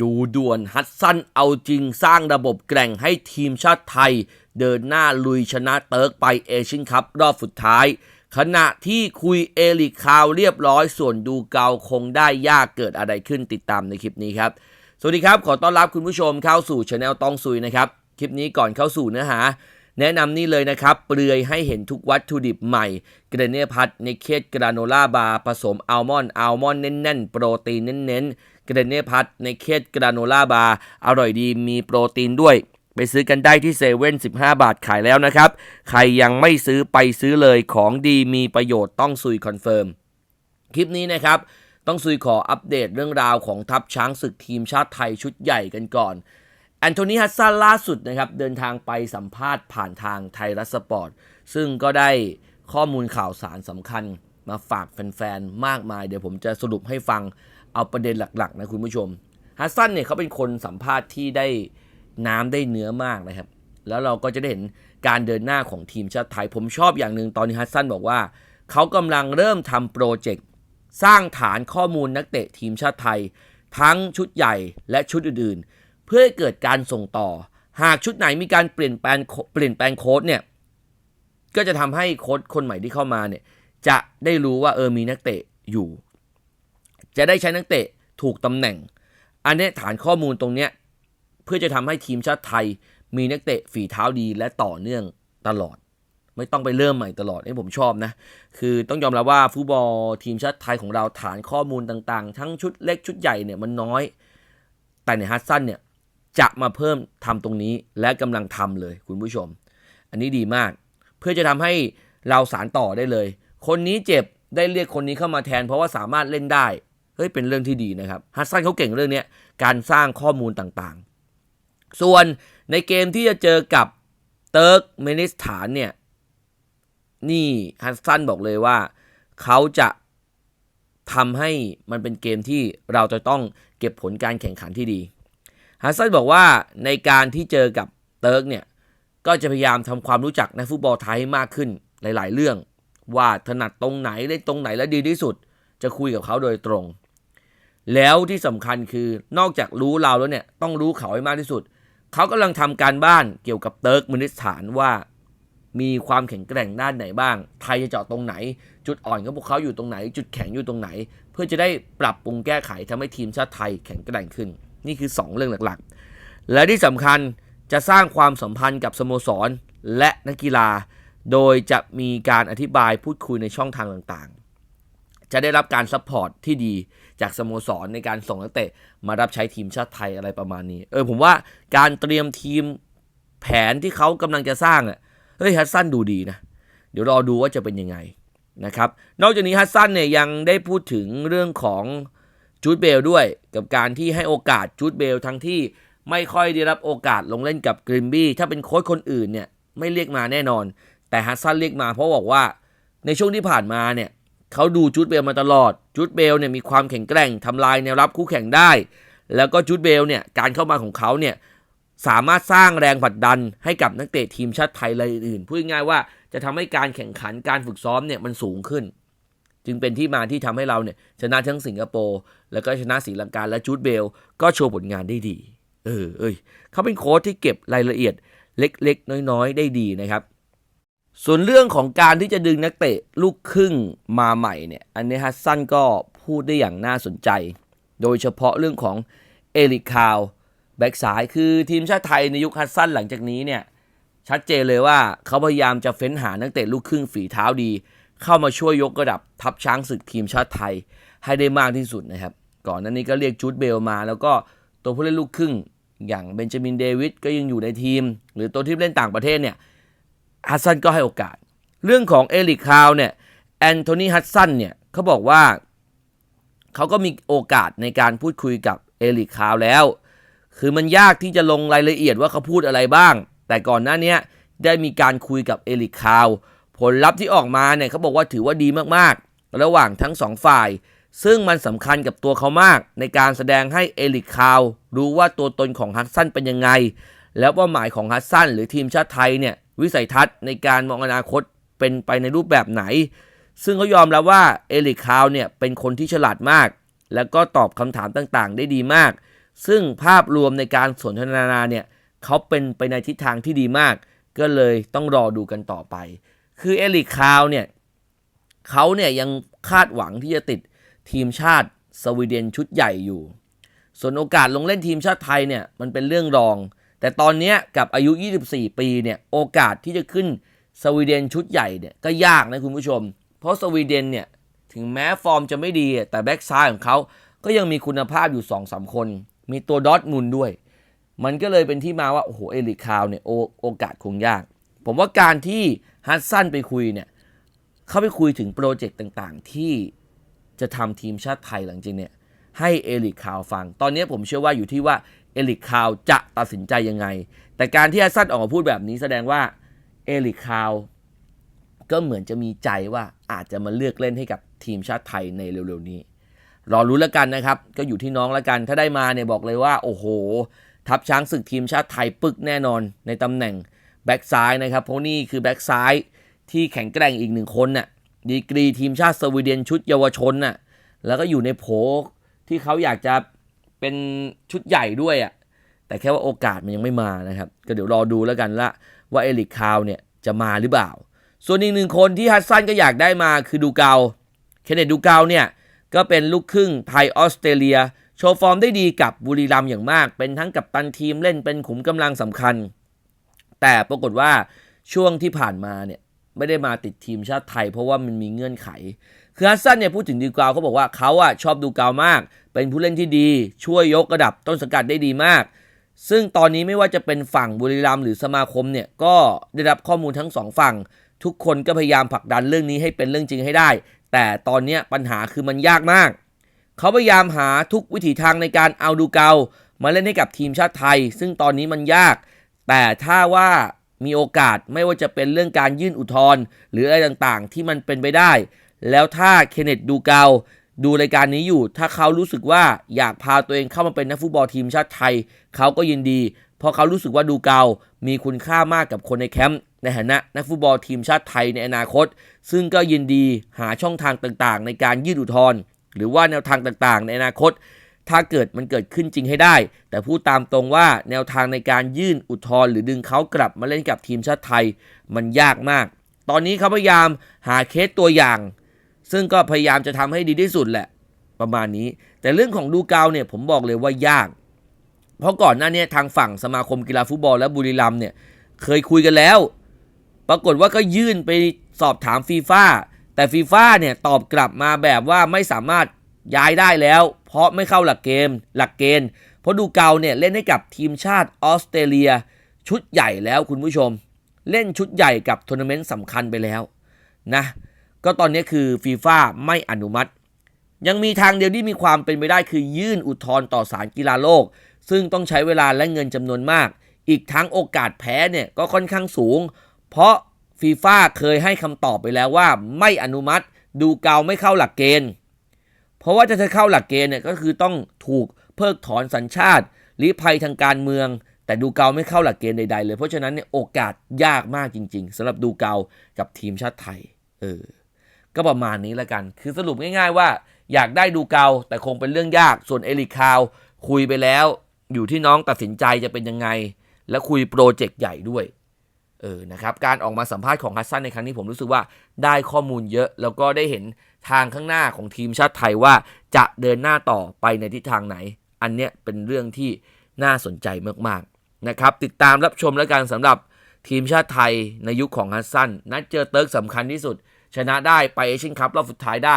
ดูด่วนฮัตสันเอาจริงสร้างระบบแกร่งให้ทีมชาติไทย เดินหน้าลุยชนะเติร์กไปเอเชียนคัพรอบสุดท้าย ขณะที่คุยเอลิกคาวเรียบร้อยส่วนดูเกาคงได้ยากเกิดอะไรขึ้นติดตามในคลิปนี้ครับ สวัสดีครับ ขอต้อนรับคุณผู้ชมเข้าสู่ช anel ต้องซุยนะครับ คลิปนี้ก่อนเข้าสู่เนื้อหา แนะนำนี่เลยนะครับ เปลือยให้เห็นทุกวัตถุดิบใหม่ เกรเนพัทในเคสกราโนล่าบาร์ผสมอัลมอนด์อัลมอนด์แน่นๆ โปรตีนเน้นๆ เกรเนียพัทในเคสกราโนล่าบาร์อร่อยดีมีโปรตีนด้วย ไปซื้อกันได้ที่เซเว่น15 บาทขายแล้วนะครับ ใครยังไม่ซื้อไปซื้อเลยของดีมีประโยชน์ต้องซุยคอนเฟิร์ม คลิปนี้นะครับต้องซุยขออัปเดตเรื่องราวของทัพช้างศึกทีมชาติไทยชุดใหญ่กันก่อน แอนโทนีฮัสซันล่าสุดนะครับ เดินทางไปสัมภาษณ์ผ่านทางไทยรัฐสปอร์ต ซึ่งก็ได้ข้อมูลข่าวสารสำคัญมาฝากแฟนๆ มากมาย เดี๋ยวผมจะสรุปให้ฟัง เอาประเด็นหลักๆนะคุณผู้ชมฮัสซันเนี่ยเขาเป็นคนสัมภาษณ์ที่ได้น้ำได้เนื้อมากนะครับ แล้วเราก็จะได้เห็นการเดินหน้าของทีมชาติไทย ผมชอบอย่างหนึ่งตอนนี้ฮัสซันบอกว่า เขากำลังเริ่มทำโปรเจกต์สร้างฐานข้อมูลนักเตะทีมชาติไทย ทั้งชุดใหญ่และชุดอื่นๆ เพื่อให้เกิดการส่งต่อ หากชุดไหนมีการเปลี่ยนแปลงเปลี่ยนแปลงโค้ดเนี่ยก็จะทำให้โค้ดคนใหม่ที่เข้ามาเนี่ยจะได้รู้ว่าเออมีนักเตะอยู่ จะได้ใช้นักเตะถูกตำแหน่ง อันนี้ฐานข้อมูลตรงเนี้ยเพื่อจะทำให้ทีมชาติไทย มีนักเตะฝีเท้าดีและต่อเนื่องตลอด ไม่ต้องไปเริ่มใหม่ตลอดนี่ผมชอบนะ คือต้องยอมรับว่าฟุตบอลทีมชาติไทยของเราฐานข้อมูลต่างๆ ทั้งชุดเล็กชุดใหญ่เนี่ยมันน้อย แต่ในฮัตสันเนี่ยจะมาเพิ่มทำตรงนี้และกำลังทำเลยคุณผู้ชม อันนี้ดีมาก เพื่อจะทำให้เราสารต่อได้เลย คนนี้เจ็บได้เรียกคนนี้เข้ามาแทน เพราะว่าสามารถเล่นได้ เฮ้ยเป็นเรื่องที่ดีนะครับฮัตสันเขาเก่งเรื่องนี้การสร้างข้อมูลต่างๆ ส่วนในเกมที่จะเจอกับเติร์กเมนิสถานเนี่ยนี่ฮัสซันบอกเลยว่าเขาจะทำให้มันเป็นเกมที่เราจะต้องเก็บผลการแข่งขันที่ดีฮัสซันบอกว่าในการที่เจอกับเติร์กเนี่ยก็จะพยายามทำความรู้จักในฟุตบอลไทยให้มากขึ้นหลาย ๆ เรื่อง ว่าถนัดตรงไหนเล่นตรงไหนและดีที่สุด จะคุยกับเขาโดยตรง แล้วที่สำคัญคือนอกจากรู้เราแล้วเนี่ยต้องรู้เขาให้มากที่สุด เขากำลังทำการบ้านเกี่ยวกับเติร์กมินิสถานว่า มีความแข็งแกร่งด้านไหนบ้าง ไทยจะเจาะตรงไหน จุดอ่อนของพวกเขาอยู่ตรงไหน จุดแข็งอยู่ตรงไหน เพื่อจะได้ปรับปรุงแก้ไขทำให้ทีมชาติไทยแข็งแกร่งขึ้น นี่คือ 2 เรื่องหลักๆ และที่สำคัญจะสร้างความสัมพันธ์กับสโมสรและนักกีฬา โดยจะมีการอธิบายพูดคุยในช่องทางต่างๆ จะได้รับการซัพพอร์ตที่ดี จากสโมสรในการส่งนักเตะมารับใช้ทีมชาติไทยอะไรประมาณนี้ เออผมว่าการเตรียมทีมแผนที่เขากำลังจะสร้างอะเฮ้ยฮัสซันดูดีนะ เดี๋ยวรอดูว่าจะเป็นยังไงนะครับ นอกจากนี้ฮัสซันเนี่ยยังได้พูดถึงเรื่องของจูดเบลด้วยกับการที่ให้โอกาสจูดเบลทั้งที่ไม่ค่อยได้รับโอกาสลงเล่นกับกริมบี้ถ้าเป็นโค้ชคนอื่นเนี่ยไม่เรียกมาแน่นอน แต่ฮัสซันเรียกมาเพราะบอกว่าในช่วงที่ผ่านมาเนี่ย เขาดูจูดเบลมาตลอดจูดเบลเนี่ยมีความแข็งแกร่งทำลายแนวรับคู่แข่งได้ แล้วก็จูดเบลเนี่ยการเข้ามาของเขาเนี่ยสามารถสร้างแรงผลักดันให้กับนักเตะทีมชาติไทยรายอื่นพูดง่ายๆว่าจะทำให้การแข่งขันการฝึกซ้อมเนี่ยมันสูงขึ้น จึงเป็นที่มาที่ทำให้เราเนี่ยชนะทั้งสิงคโปร์แล้วก็ชนะศรีลังกาและจูดเบล ก็โชว์ผลงานได้ดี เออเอ้ยเขาเป็นโค้ชที่เก็บรายละเอียดเล็กๆ น้อยๆ ได้ดีนะครับ ส่วนเรื่องของการที่จะดึงนักเตะลูกครึ่งมาใหม่เนี่ย อันนี้ฮัสซันก็พูดได้อย่างน่าสนใจ โดยเฉพาะเรื่องของเอลิคาวแบ็กซ้ายคือทีมชาติไทยในยุคฮัสซันหลังจากนี้เนี่ย ชัดเจนเลยว่าเขาพยายามจะเฟ้นหานักเตะลูกครึ่งฝีเท้าดี เข้ามาช่วยยกระดับทัพช้างศึกทีมชาติไทยให้ได้มากที่สุดนะครับ ก่อนหน้านี้ก็เรียกจูดเบลมา แล้วก็ตัวผู้เล่นลูกครึ่งอย่างเบนจามินเดวิดก็ยังอยู่ในทีม หรือตัวที่เล่นต่างประเทศเนี่ย ฮัสซันก็ให้โอกาส เรื่องของเอลิคาวเนี่ยแอนโทนีฮัสซันเนี่ยเขาบอกว่าเขาก็มีโอกาสในการพูดคุยกับเอลิคาวแล้ว คือมันยากที่จะลงรายละเอียดว่าเขาพูดอะไรบ้าง แต่ก่อนหน้านี้ได้มีการคุยกับเอลิคาวผลลัพธ์ที่ออกมาเนี่ยเขาบอกว่าถือว่าดีมากๆ ระหว่างทั้งสองฝ่าย ซึ่งมันสำคัญกับตัวเขามาก ในการแสดงให้เอลิคาว รู้ว่าตัวตนของฮัตสันเป็นยังไง แล้วเป้าหมายของฮัตสันหรือทีมชาติไทยเนี่ย วิสัยทัศน์ในการมองอนาคตเป็นไปในรูปแบบไหน ซึ่งเขายอมแล้วว่าเอลิคาวเนี่ยเป็นคนที่ฉลาดมาก แล้วก็ตอบคำถามต่างๆ ได้ดีมาก ซึ่งภาพรวมในการสนทนาเนี่ยเขาเป็นไปในทิศทางที่ดีมาก ก็เลยต้องรอดูกันต่อไป คือเอลิกคาวเนี่ยเขาเนี่ยยังคาดหวังที่จะติดทีมชาติสวีเดนชุดใหญ่อยู่ ส่วนโอกาสลงเล่นทีมชาติไทยเนี่ยมันเป็นเรื่องรอง แต่ตอนเนี้ยกับอายุ 24 ปีเนี่ยโอกาสที่จะขึ้นสวีเดนชุดใหญ่เนี่ยก็ยากนะคุณผู้ชม เพราะสวีเดนเนี่ยถึงแม้ฟอร์มจะไม่ดีแต่แบ็กซ้ายของเขาก็ยังมีคุณภาพอยู่ 2-3คน มีตัวดอทมุนด้วย มันก็เลยเป็นที่มาว่า โอ้โห เอลิคาวเนี่ยโอโอกาสคงยาก ผมว่าการที่ฮัตสันไปคุยเนี่ยเขาไปคุยถึงโปรเจกต์ต่างๆ ที่จะทำทีมชาติไทยหลังจากเนี่ยให้เอลิคาวฟัง ตอนนี้ผมเชื่อว่าอยู่ที่ว่า เอลิกคาวจะตัดสินใจยังไง แต่การที่ฮัตสันออกมาพูดแบบนี้แสดงว่าเอลิกคาวก็เหมือนจะมีใจว่าอาจจะมาเลือกเล่นให้กับทีมชาติไทยในเร็วๆนี้ รอรู้แล้วกันนะครับ ก็อยู่ที่น้องแล้วกัน ถ้าได้มาเนี่ยบอกเลยว่า โอ้โห ทัพช้างศึกทีมชาติไทยปึกแน่นอนในตำแหน่งแบ็กซ้ายนะครับ เพราะนี่คือแบ็กซ้ายที่แข็งแกร่งอีกหนึ่งคนน่ะ ดีกรีทีมชาติสวีเดนชุดเยาวชนน่ะ แล้วก็อยู่ในโผที่เขาอยากจะ เป็นชุดใหญ่ด้วยอะแต่แค่ว่าโอกาสมันยังไม่มานะครับ ก็เดี๋ยวรอดูแล้วกันละว่าเอลิกคาวเนี่ยจะมาหรือเปล่า ส่วนอีกหนึ่งคนที่ฮัสซันก็อยากได้มาคือดูเกาเคนเนตดูเกาเนี่ยก็เป็นลูกครึ่งไทยออสเตรเลีย โชว์ฟอร์มได้ดีกับบุรีรัมย์อย่างมาก เป็นทั้งกับตันทีมเล่นเป็นขุมกำลังสำคัญ แต่ปรากฏว่าช่วงที่ผ่านมาเนี่ยไม่ได้มาติดทีมชาติไทย เพราะว่ามันมีเงื่อนไข คือฮัสซันเนี่ยพูดถึงดูกาวเขาบอกว่าเขาอะชอบดูกาวมาก เป็นผู้เล่นที่ดี ช่วยยกระดับต้นสังกัดได้ดีมาก ซึ่งตอนนี้ไม่ว่าจะเป็นฝั่งบุรีรัมย์หรือสมาคมเนี่ยก็ได้รับข้อมูลทั้งสองฝั่ง ทุกคนก็พยายามผลักดันเรื่องนี้ให้เป็นเรื่องจริงให้ได้ แต่ตอนนี้ปัญหาคือมันยากมาก เขาพยายามหาทุกวิถีทางในการเอาดูเกามาเล่นให้กับทีมชาติไทย ซึ่งตอนนี้มันยาก แต่ถ้าว่ามีโอกาสไม่ว่าจะเป็นเรื่องการยื่นอุทธรณ์หรืออะไรต่างๆ ที่มันเป็นไปได้ แล้วถ้าเคนเนตดูเกาดูรายการนี้อยู่ ถ้าเขารู้สึกว่าอยากพาตัวเองเข้ามาเป็นนักฟุตบอลทีมชาติไทย เขาก็ยินดี เพราะเขารู้สึกว่าดูเกามีคุณค่ามากกับคนในแคมป์ในฐานะนักฟุตบอลทีมชาติไทยในอนาคต ซึ่งก็ยินดีหาช่องทางต่างๆ ในการยื่นอุทธรณ์หรือว่าแนวทางต่างๆ ในอนาคต ถ้าเกิดมันเกิดขึ้นจริงให้ได้ แต่พูดตามตรงว่าแนวทางในการยื่นอุทธรณ์หรือดึงเขากลับมาเล่นกับทีมชาติไทย มันยากมาก ตอนนี้เขาพยายามหาเคสตัวอย่าง ซึ่งก็พยายามจะทำให้ดีที่สุดแหละประมาณนี้ แต่เรื่องของดูเกาเนี่ยผมบอกเลยว่ายาก เพราะก่อนหน้านี้ทางฝั่งสมาคมกีฬาฟุตบอลและบุรีรัมเนี่ยเคยคุยกันแล้ว ปรากฏว่าก็ยื่นไปสอบถามฟีฟ่าแต่ฟีฟ่าเนี่ยตอบกลับมาแบบว่าไม่สามารถย้ายได้แล้ว เพราะไม่เข้าหลักเกม หลักเกณฑ์เพราะดูเกาเนี่ยเล่นให้กับทีมชาติออสเตรเลีย ชุดใหญ่แล้วคุณผู้ชม เล่นชุดใหญ่กับทัวร์นาเมนต์สำคัญไปแล้วนะ ก็ตอนนี้คือฟีฟ่าไม่อนุมัติ ยังมีทางเดียวที่มีความเป็นไปได้คือยื่นอุทธรณ์ต่อศาลกีฬาโลก ซึ่งต้องใช้เวลาและเงินจำนวนมาก อีกทั้งโอกาสแพ้เนี่ยก็ค่อนข้างสูง เพราะฟีฟ่าเคยให้คำตอบไปแล้วว่า ไม่อนุมัติดูเกาไม่เข้าหลักเกณฑ์ เพราะว่าจะเข้าหลักเกณฑ์เนี่ยก็คือต้องถูกเพิกถอนสัญชาติลี้ภัยทางการเมือง แต่ดูเกาไม่เข้าหลักเกณฑ์ใดๆเลย เพราะฉะนั้นเนี่ยโอกาสยากมากจริง ๆสำหรับดูเกากับทีมชาติไทย เออ ก็ประมาณนี้ล้วกัน คือสรุปง่ายๆว่า อยากได้ดูเกาแต่คงเป็นเรื่องยาก ส่วนเอลิคาว คุยไปแล้ว อยู่ที่น้องตัดสินใจจะเป็นยังไง และคุยโปรเจกต์ใหญ่ด้วย เออ นะครับ การออกมาสัมภาษณ์ของฮัสซันในครั้งนี้ผมรู้สึกว่าได้ข้อมูลเยอะ แล้วก็ได้เห็นทางข้างหน้าของทีมชาติไทยว่าจะเดินหน้าต่อไปในทิศทางไหน อันเนี้ยเป็นเรื่องที่น่าสนใจมากๆ นะครับ ติดตามรับชมแล้วกันสำหรับทีมชาติไทยในยุคของฮัสซัน นัดเจอเติร์กสำคัญที่สุด ชนะได้ไปเอเชียนคัพรอบสุดท้ายได้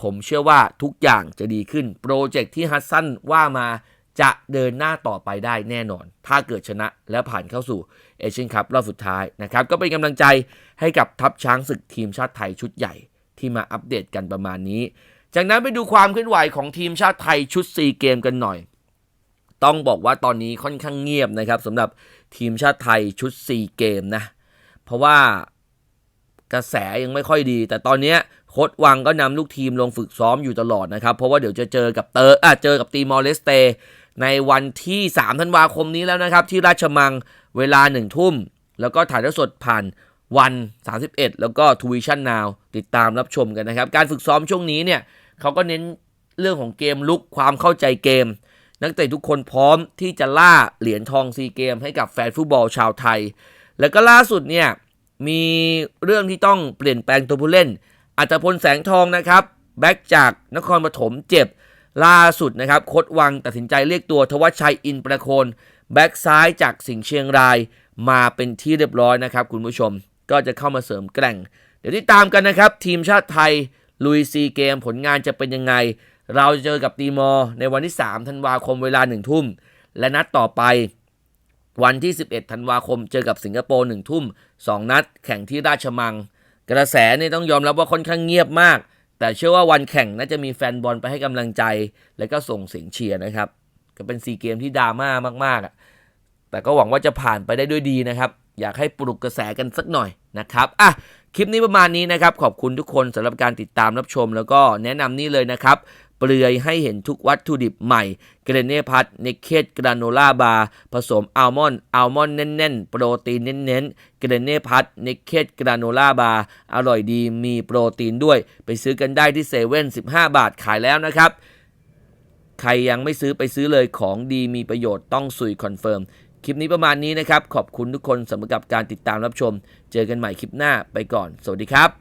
ผมเชื่อว่าทุกอย่างจะดีขึ้น โปรเจกต์ที่ฮัสซันว่ามาจะเดินหน้าต่อไปได้แน่นอน ถ้าเกิดชนะและผ่านเข้าสู่เอเชียนคัพรอบสุดท้ายนะครับ ก็เป็นกำลังใจให้กับทัพช้างศึกทีมชาติไทยชุดใหญ่ที่มาอัปเดตกันประมาณนี้ จากนั้นไปดูความเคลื่อนไหวของทีมชาติไทยชุด4เกมกันหน่อย ต้องบอกว่าตอนนี้ค่อนข้างเงียบนะครับสำหรับทีมชาติไทยชุด4เกมนะ เพราะว่า กระแสยังไม่ค่อยดี แต่ตอนนี้โค้ดวังก็นำลูกทีมลงฝึกซ้อมอยู่ตลอดนะครับ เพราะว่าเดี๋ยวจะเจอกับเตอร์อะเจอกับตีมอร์เลสเต ในวันที่3ธันวาคมนี้แล้วนะครับ ที่ราชมังเวลา1ทุ่ม แล้วก็ถ่ายทอดสดผ่านวัน 31 แล้วก็ทวิชั่นนาวติดตามรับชมกันนะครับ การฝึกซ้อมช่วงนี้เนี่ยเขาก็เน้นเรื่องของเกมลุกความเข้าใจเกม นักเตะทุกคนพร้อมที่จะล่าเหรียญทองซีเกมให้กับแฟนฟุตบอลชาวไทย แล้วก็ล่าสุดเนี่ย มีเรื่องที่ต้องเปลี่ยนแปลงตัวผู้เล่น อัตพลแสงทองนะครับแบ็กจากนครปฐมเจ็บล่าสุดนะครับโคดวังตัดสินใจเรียกตัวทวัชชัยอินประโคนแบ็กซ้ายจากสิงห์เชียงรายมาเป็นที่เรียบร้อยนะครับ คุณผู้ชมก็จะเข้ามาเสริมแกร่ง เดี๋ยวติดตามกันนะครับ ทีมชาติไทยลุยซีเกมผลงานจะเป็นยังไง เราจะเจอกับตีมอร์ในวันที่ 3 ธันวาคมเวลา1ทุ่ม และนัดต่อไป วันที่ 11 ธันวาคมเจอกับสิงคโปร์1ทุ่ม 2 นัด แข่งที่ราชมัง กระแสเนี่ยต้องยอมรับว่าค่อนข้างเงียบมาก แต่เชื่อว่าวันแข่งน่าจะมีแฟนบอลไปให้กำลังใจ แล้วก็ส่งเสียงเชียร์นะครับ ก็เป็นซีเกมที่ดราม่ามากๆอะแต่ก็หวังว่าจะผ่านไปได้ด้วยดีนะครับ อยากให้ปลุกกระแสกันสักหน่อยนะครับอะคลิปนี้ประมาณนี้นะครับ ขอบคุณทุกคนสำหรับการติดตามรับชม แล้วก็แนะนำนี่เลยนะครับ เปลือยให้เห็นทุกวัตถุดิบใหม่ เกรเน่พัทเนเคตกราโนล่าบาร์ผสมอัลมอนด์อัลมอนด์แน่นๆ โปรตีนเน้นๆ เกรเน่พัทเนเคตกราโนล่าบาร์อร่อยดีมีโปรตีนด้วย ไปซื้อกันได้ที่เซเว่น15 บาทขายแล้วนะครับใครยังไม่ซื้อไปซื้อเลยของดีมีประโยชน์ต้องสุยคอนเฟิร์ม คลิปนี้ประมาณนี้นะครับ ขอบคุณทุกคนสำหรับการติดตามรับชม เจอกันใหม่คลิปหน้าไปก่อน สวัสดีครับ